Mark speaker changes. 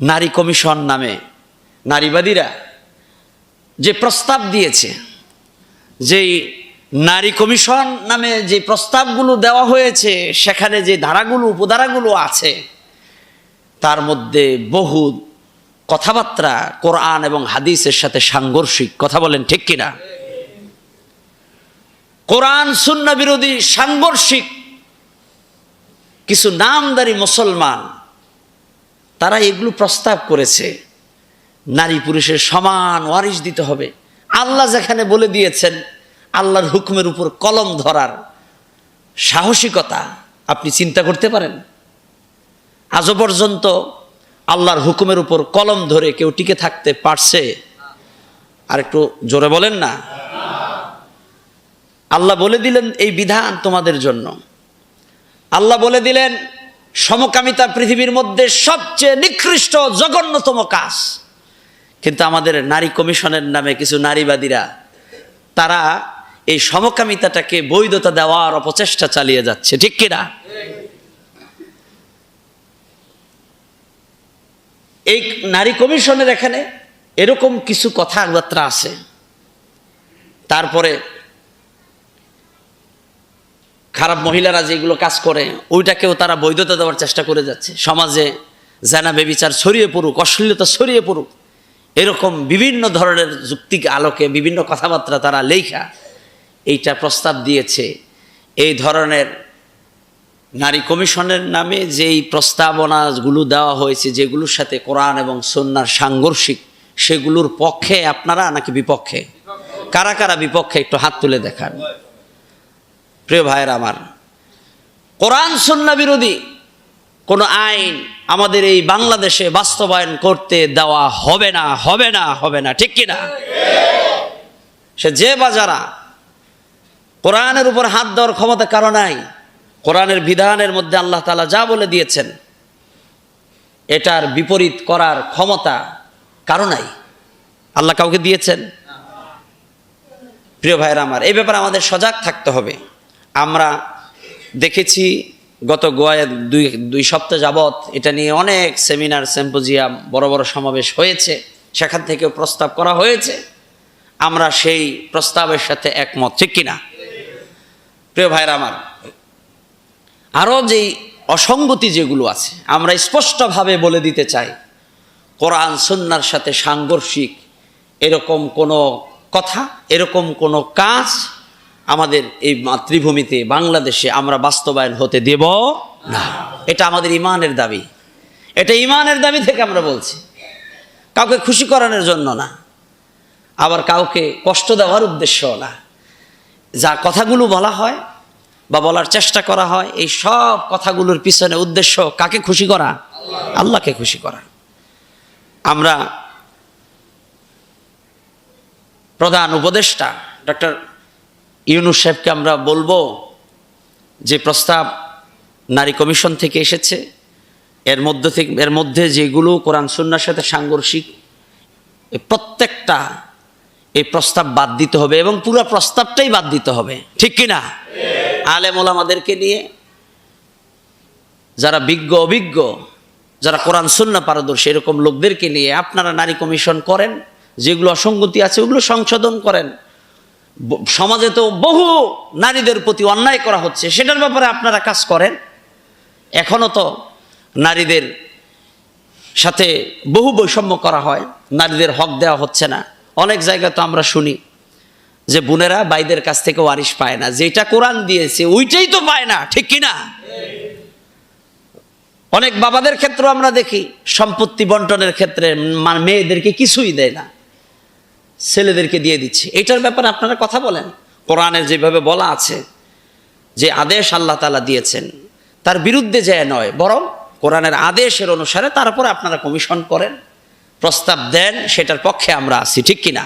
Speaker 1: নারী কমিশন নামে নারীবাদীরা যে প্রস্তাব দিয়েছে, যেই নারী কমিশন নামে যে প্রস্তাবগুলো দেওয়া হয়েছে, সেখানে যে ধারাগুলো, উপধারাগুলো আছে, তার মধ্যে বহু কথাবার্তা কোরআন এবং হাদিসের সাথে সাংঘর্ষিক। কথা বলেন ঠিক কিনা? কোরআন শূন্য বিরোধী সাংঘর্ষিক কিছু নামদারি মুসলমান তারা এগুলো প্রস্তাব করেছে। নারী পুরুষের সমান ওয়ারিশ দিতে হবে। আল্লাহ যেখানে বলে দিয়েছেন, আল্লাহর হুকুমের উপর কলম ধরার সাহসিকতা আপনি চিন্তা করতে পারেন। আজও পর্যন্ত আল্লাহর হুকুমের উপর কলম ধরে কেউ টিকে থাকতে পারছে? আর একটু জোরে বলেন না। আল্লাহ বলে দিলেন এই বিধান তোমাদের জন্য। আল্লাহ বলে দিলেন সমকামিতা পৃথিবীর মধ্যে সবচেয়ে নিকৃষ্ট, জঘন্যতম কাজ। কিন্তু আমাদের নারী কমিশনের নামে কিছু নারীবাদীরা, তারা এই সমকামিতাটাকে বৈধতা দেওয়ার অপচেষ্টা চালিয়ে যাচ্ছে, ঠিক কিনা? এই নারী কমিশনের এখানে এরকম কিছু কথাবার্তা আছে। তারপরে খারাপ মহিলারা যেগুলো কাজ করে, ওইটাকেও তারা বৈধতা দেওয়ার চেষ্টা করে যাচ্ছে। সমাজে জানা বেবিচার ছড়িয়ে পড়ুক, অশ্লীলতা ছড়িয়ে পড়ুক, এরকম বিভিন্ন ধরনের যুক্তিক আলোকে, বিভিন্ন কথাবার্তা তারা লেখা, এইটা প্রস্তাব দিয়েছে। এই ধরনের নারী কমিশনের নামে যেই প্রস্তাবনাগুলো দেওয়া হয়েছে, যেগুলোর সাথে কোরআন এবং সন্ন্যার সাংঘর্ষিক, সেগুলোর পক্ষে আপনারা নাকি বিপক্ষে? কারা কারা বিপক্ষে? একটু হাত তুলে দেখান। প্রিয় ভাইয়ের আমার, কোরআন, সন্না বিরোধী কোনো আইন আমাদের এই বাংলাদেশে বাস্তবায়ন করতে দেওয়া হবে না হবে না হবে না, ঠিক কিনা? সে যে বা যারা কোরআনের উপর হাত দেওয়ার ক্ষমতা কারও নাই, কোরআনের বিধানের মধ্যে আল্লাহ তালা যা বলে দিয়েছেন, এটার বিপরীত করার ক্ষমতা কারও নাই। আল্লাহ কাউকে দিয়েছেন? প্রিয় ভাইয়েরা আমার, এই ব্যাপারে আমাদের সজাগ থাকতে হবে। আমরা দেখেছি গত গোয়ায় দুই দুই সপ্তাহ যাবৎ এটা নিয়ে অনেক সেমিনার সেম্পোজিয়াম বড় বড় সমাবেশ হয়েছে। সেখান থেকেও প্রস্তাব করা হয়েছে। আমরা সেই প্রস্তাবের সাথে একমত, ঠিক কিনা? প্রিয় ভাইরা আমার, আরও যেই অসঙ্গতি যেগুলো আছে, আমরা স্পষ্টভাবে বলে দিতে চাই, কোরআন সন্ন্যার সাথে সাংঘর্ষিক এরকম কোনো কথা, এরকম কোনো কাজ আমাদের এই মাতৃভূমিতে বাংলাদেশে আমরা বাস্তবায়ন হতে দেব না। এটা আমাদের ইমানের দাবি। এটা ইমানের দাবি থেকে আমরা বলছি। কাউকে খুশি করানোর জন্য না। আবার কাউকে কষ্ট দেওয়ার উদ্দেশ্য না। যা কথাগুলো বলা হয় বা বলার চেষ্টা করা হয়, এই সব কথাগুলোর পিছনে উদ্দেশ্য কাকে খুশি করা? আল্লাহকে খুশি করা। আমরা প্রধান উপদেষ্টা ডক্টর ইউনুস সাহেবকে আমরা বলব যে প্রস্তাব নারী কমিশন থেকে এসেছে। এর মধ্যে থেকে, এর মধ্যে যেগুলো কোরআন সুন্নার সাথে সাংঘর্ষিক প্রত্যেকটা এই প্রস্তাব বাদ দিতে হবে এবং পুরো প্রস্তাবটাই বাদ দিতে হবে। ঠিক কিনা আলেম ওলামাদেরকে নিয়ে যারা বিজ্ঞ, অভিজ্ঞ, যারা কোরআন সুন্না পারদর্শী, এরকম লোকদেরকে নিয়ে আপনারা নারী কমিশন করেন, যেগুলো অসঙ্গতি আছে ওগুলো সংশোধন করেন। সমাজে তো বহু নারীদের প্রতি অন্যায় করা হচ্ছে, সেটার ব্যাপারে আপনারা কাজ করেন। এখনও তো নারীদের সাথে বহু বৈষম্য করা হয়, নারীদের হক দেওয়া হচ্ছে না। অনেক জায়গায় তো আমরা শুনি যে বোনেরা বাইদের কাছ থেকে ওয়ারিশ পায় না, যেটা কোরআন দিয়েছে ওইটাই তো পায় না, ঠিক কিনা? অনেক বাবাদের ক্ষেত্রেও আমরা দেখি, সম্পত্তি বন্টনের ক্ষেত্রে মেয়েদেরকে কিছুই দেয় না। ছেলেদেরকে দিয়ে দিচ্ছে। এটার ব্যাপারে আপনারা কথা বলেন। কোরআনের যেভাবে বলা আছে যে আদেশ আল্লাহ তালা দিয়েছেন, তার বিরুদ্ধে যায় নয়, বরং কোরআনের আদেশের অনুসারে তারপরে আপনারা কমিশন করেন, প্রস্তাব দেন, সেটার পক্ষে আমরা আছি, ঠিক কিনা?